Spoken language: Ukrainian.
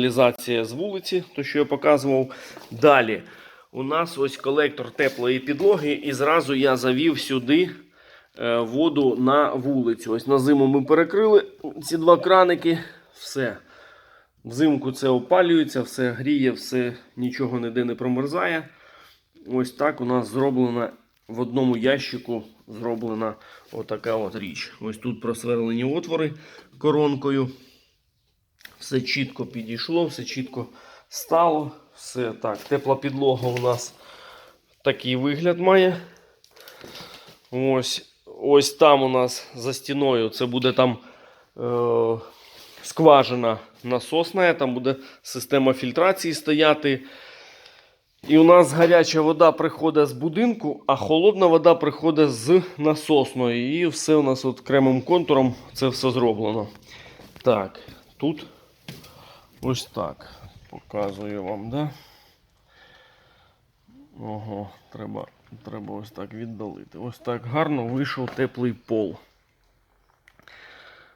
Реалізація з вулиці, то що я показував. Далі у нас ось колектор теплої підлоги, і зразу я завів сюди е, воду на вулицю. Ось на зиму ми перекрили ці два краники. Все. Взимку це опалюється, все гріє, все нічого ніде не промерзає. Ось так у нас зроблена в одному ящику зроблена отака от річ. Ось тут просверлені отвори коронкою. Все чітко підійшло, все чітко стало. Все так. Тепла підлога у нас такий вигляд має. Ось, ось там у нас за стіною це буде там е, скважина насосна, там буде система фільтрації стояти. І у нас гаряча вода приходить з будинку, а холодна вода приходить з насосної. І все у нас от окремим контуром це все зроблено. Так, тут ось так. Показую вам, да? Ого, треба, треба ось так віддалити. Ось так гарно вийшов теплий пол.